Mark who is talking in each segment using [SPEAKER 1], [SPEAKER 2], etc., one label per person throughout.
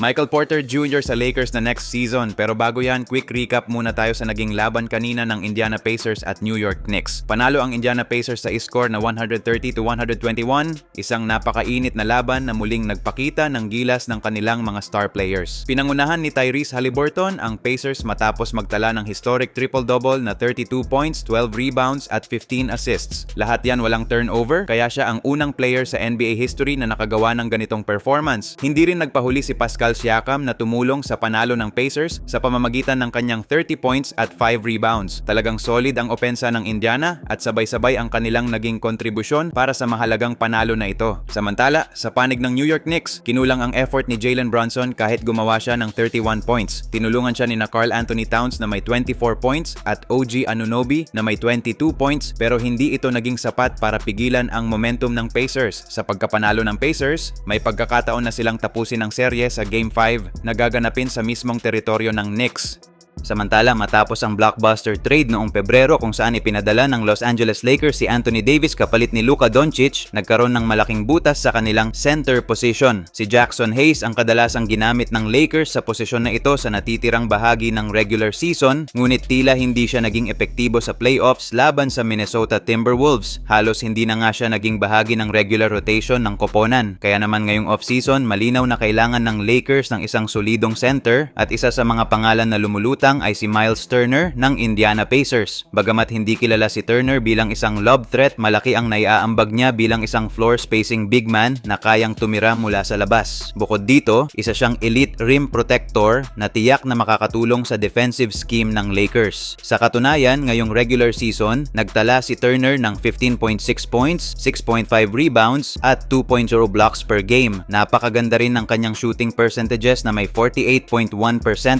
[SPEAKER 1] Michael Porter Jr. sa Lakers na next season pero bago yan, quick recap muna tayo sa naging laban kanina ng Indiana Pacers at New York Knicks. Panalo ang Indiana Pacers sa score na 130 to 121, isang napakainit na laban na muling nagpakita ng gilas ng kanilang mga star players. Pinangunahan ni Tyrese Halliburton ang Pacers matapos magtala ng historic triple-double na 32 points, 12 rebounds at 15 assists. Lahat yan walang turnover kaya siya ang unang player sa NBA history na nakagawa ng ganitong performance. Hindi rin nagpahuli si Pascal Siakam na tumulong sa panalo ng Pacers sa pamamagitan ng kanyang 30 points at 5 rebounds. Talagang solid ang opensa ng Indiana at sabay-sabay ang kanilang naging kontribusyon para sa mahalagang panalo na ito. Samantala, sa panig ng New York Knicks, kinulang ang effort ni Jalen Brunson kahit gumawa siya ng 31 points. Tinulungan siya ni na Carl Anthony Towns na may 24 points at OG Anunoby na may 22 points pero hindi ito naging sapat para pigilan ang momentum ng Pacers. Sa pagkapanalo ng Pacers, may pagkakataon na silang tapusin ang serye sa Game 5 na gaganapin sa mismong teritoryo ng Knicks. Samantala matapos ang blockbuster trade noong Pebrero kung saan ipinadala ng Los Angeles Lakers si Anthony Davis kapalit ni Luka Doncic, nagkaroon ng malaking butas sa kanilang center position. Si Jackson Hayes ang kadalasang ginamit ng Lakers sa posisyon na ito sa natitirang bahagi ng regular season, ngunit tila hindi siya naging epektibo sa playoffs laban sa Minnesota Timberwolves. Halos hindi na nga siya naging bahagi ng regular rotation ng koponan. Kaya naman ngayong offseason, malinaw na kailangan ng Lakers ng isang solidong center at isa sa mga pangalan na lumulutang ay si Miles Turner ng Indiana Pacers. Bagamat hindi kilala si Turner bilang isang lob threat, malaki ang naiaambag niya bilang isang floor spacing big man na kayang tumira mula sa labas. Bukod dito, isa siyang elite rim protector na tiyak na makakatulong sa defensive scheme ng Lakers. Sa katunayan, ngayong regular season, nagtala si Turner ng 15.6 points, 6.5 rebounds at 2.0 blocks per game. Napakaganda rin ng kanyang shooting percentages na may 48.1%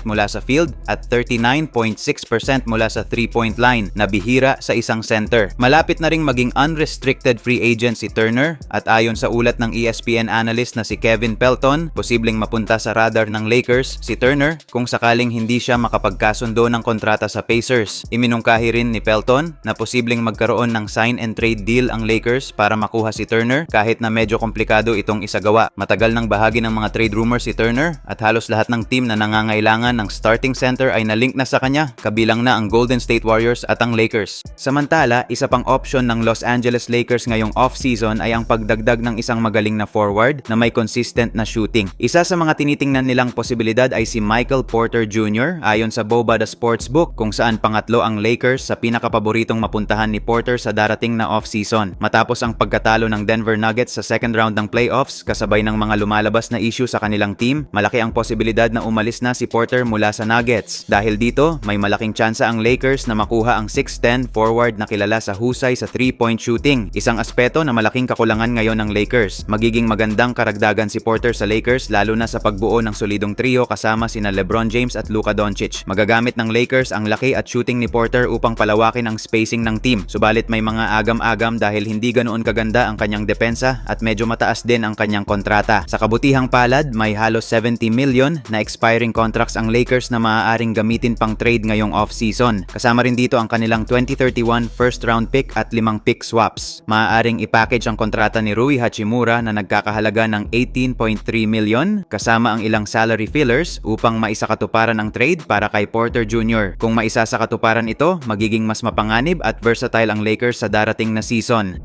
[SPEAKER 1] mula sa field at 39.6% mula sa 3-point line na bihira sa isang center. Malapit na ring maging unrestricted free agent si Turner at ayon sa ulat ng ESPN analyst na si Kevin Pelton, posibleng mapunta sa radar ng Lakers si Turner kung sakaling hindi siya makapagkasundo ng kontrata sa Pacers. Iminungkahi rin ni Pelton na posibleng magkaroon ng sign and trade deal ang Lakers para makuha si Turner kahit na medyo komplikado itong isagawa. Matagal ng bahagi ng mga trade rumors si Turner at halos lahat ng team na nangangailangan ng starting center ay nalink na sa kanya, kabilang na ang Golden State Warriors at ang Lakers. Samantala, isa pang option ng Los Angeles Lakers ngayong off-season ay ang pagdagdag ng isang magaling na forward na may consistent na shooting. Isa sa mga tinitingnan nilang posibilidad ay si Michael Porter Jr. ayon sa Boba the Sportsbook kung saan pangatlo ang Lakers sa pinakapaboritong mapuntahan ni Porter sa darating na off-season. Matapos ang pagkatalo ng Denver Nuggets sa second round ng playoffs kasabay ng mga lumalabas na issue sa kanilang team, malaki ang posibilidad na umalis na si Porter mula sa Nuggets. Dahil dito, may malaking tsansa ang Lakers na makuha ang 6'10 forward na kilala sa husay sa 3-point shooting. Isang aspeto na malaking kakulangan ngayon ng Lakers. Magiging magandang karagdagan si Porter sa Lakers lalo na sa pagbuo ng solidong trio kasama sina LeBron James at Luka Doncic. Magagamit ng Lakers ang laki at shooting ni Porter upang palawakin ang spacing ng team. Subalit may mga agam-agam dahil hindi ganoon kaganda ang kanyang depensa at medyo mataas din ang kanyang kontrata. Sa kabutihang palad, may halos 70 million na expiring contracts ang Lakers na maaaring gamitin pang trade ngayong off-season. Kasama rin dito ang kanilang 2031 first round pick at limang pick swaps. Maaaring ipackage ang kontrata ni Rui Hachimura na nagkakahalaga ng 18.3 million kasama ang ilang salary fillers upang maisakatuparan ang trade para kay Porter Jr. Kung maisa sa katuparan ito, magiging mas mapanganib at versatile ang Lakers sa darating na season.